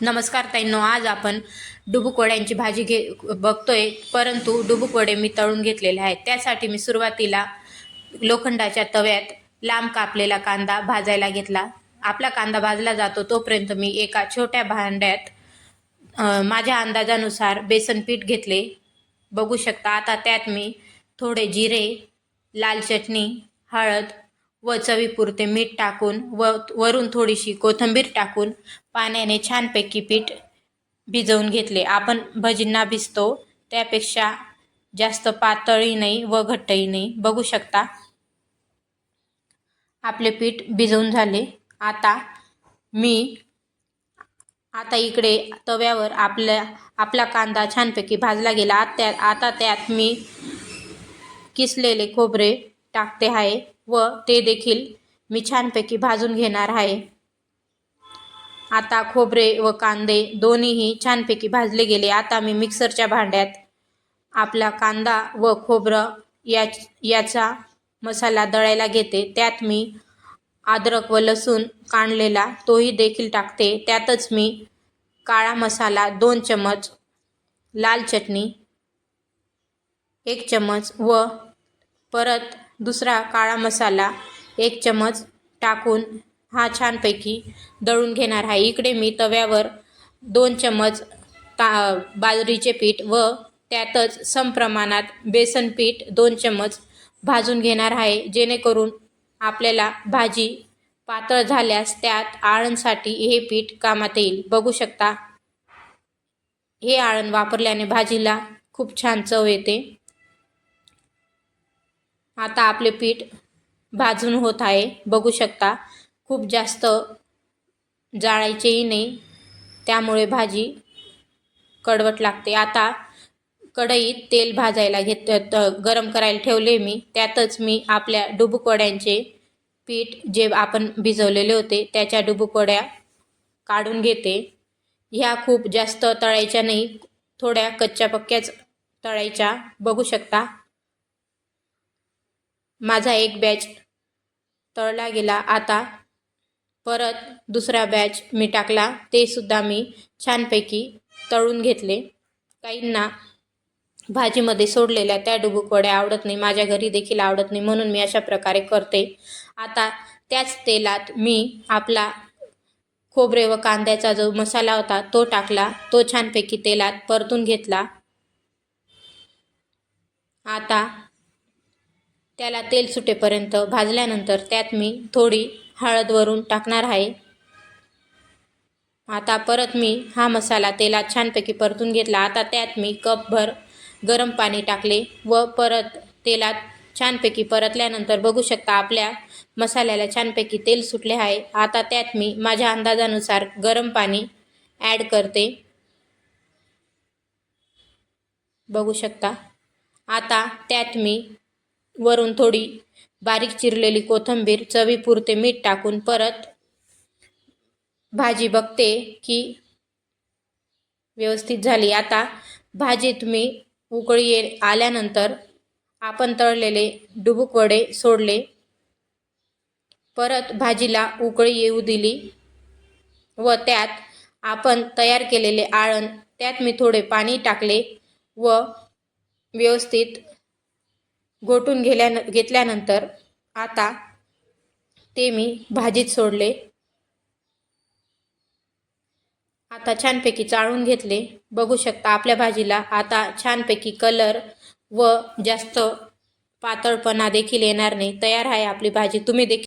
नमस्कार ताईंनो आज आपण डुबुकवड्यांची भाजी घे बघतोय. परंतु डुबुकवडे मी तळून घेतलेले आहेत. त्यासाठी मी सुरुवातीला लोखंडाच्या तव्यात लांब कापलेला कांदा भाजायला घेतला. आपला कांदा भाजला जातो तोपर्यंत मी एका छोट्या भांड्यात माझ्या अंदाजानुसार बेसन पीठ घेतले. बघू शकता आता त्यात मी थोडे जिरे लाल चटणी हळद व चवीपुरते मीठ टाकून व वरून थोडीशी कोथिंबीर टाकून पाण्याने छानपैकी पीठ भिजवून घेतले. आपण भजींना भिजतो त्यापेक्षा जास्त पातळही नाही व घट्टही नाही. बघू शकता आपले पीठ भिजवून झाले. आता मी आता इकडे तव्यावर आपल्या आपला कांदा छानपैकी भाजला गेला. आत त्या आता त्यात मी किसलेले खोबरे टाकते आहे व ते देखील मी छानपैकी भाजून घेणार आहे. आता खोबरे व कांदे दोन्हीही छानपैकी भाजले गेले. आता मी मिक्सरच्या भांड्यात आपला कांदा व खोबरं या याचा मसाला दळायला घेते. त्यात मी अद्रक व लसूण काढलेला तोही देखील टाकते. त्यातच मी काळा मसाला दोन चमच लाल चटणी एक चमच व परत दुसरा काळा मसाला एक चमच टाकून हा छानपैकी दळून घेणार आहे. इकडे मी तव्यावर दोन चमच ता बाजरीचे पीठ व त्यातच समप्रमाणात बेसन पीठ दोन चमच भाजून घेणार आहे. जेणेकरून आपल्याला भाजी पातळ झाल्यास त्यात आळणसाठी हे पीठ कामात येईल. बघू शकता हे आळण वापरल्याने भाजीला खूप छान चव येते. आता आपले पीठ भाजून होत आहे. बघू शकता खूप जास्त जाळायचेही नाही. त्यामुळे भाजी कडवट लागते. आता कढईत तेल भाजायला घेत गरम करायला ठेवले मी. त्यातच मी आपल्या डुबुकवड्यांचे पीठ जे आपण भिजवलेले होते त्याच्या डुबुकवड्या काढून घेते. ह्या खूप जास्त तळायच्या नाही. थोड्या कच्च्या पक्क्याच तळायच्या. बघू शकता माझा एक बॅच तळला गेला. आता परत दुसरा बॅच मी टाकला. ते सुद्धा मी छानपैकी तळून घेतले. काहींना भाजीमध्ये सोडलेल्या त्या डुबुकवड्या आवडत नाही. माझ्या घरी देखील आवडत नाही. म्हणून मी अशा प्रकारे करते. आता त्याच तेलात मी आपला खोबरे व कांद्याचा जो मसाला होता तो टाकला. तो छानपैकी तेलात परतून घेतला. आता त्याला तेल सुटेपर्यंत भाजल्यानंतर त्यात मी थोडी हळद वरून टाकणार आहे. आता परत मी हा मसाला तेलात छानपैकी परतून घेतला. आता त्यात मी कपभर गरम पाणी टाकले व परत तेलात छानपैकी परतल्यानंतर बघू शकता आपल्या मसाल्याला छानपैकी तेल सुटले आहे. आता त्यात मी माझ्या अंदाजानुसार गरम पाणी ॲड करते. बघू शकता. आता त्यात मी वरून थोडी बारीक चिरलेली कोथिंबीर चवीपुरते मीठ टाकून परत भाजी बघते की व्यवस्थित झाली. आता भाजीत मी उकळी ये आल्यानंतर आपण तळलेले डुबुक वडे सोडले. परत भाजीला उकळी येऊ दिली व त्यात आपण तयार केलेले आळण त्यात मी थोडे पाणी टाकले व व्यवस्थित गोटून घेल्या घेतल्यानंतर आता ते मी भाजीत सोडले. आता छानपैकी चाळून घेतले. बघू शकता आपल्या भाजीला आता छानपैकी कलर व जास्त पातळपणा देखील येणार नाही. तयार आहे आपली भाजी. तुम्ही देखील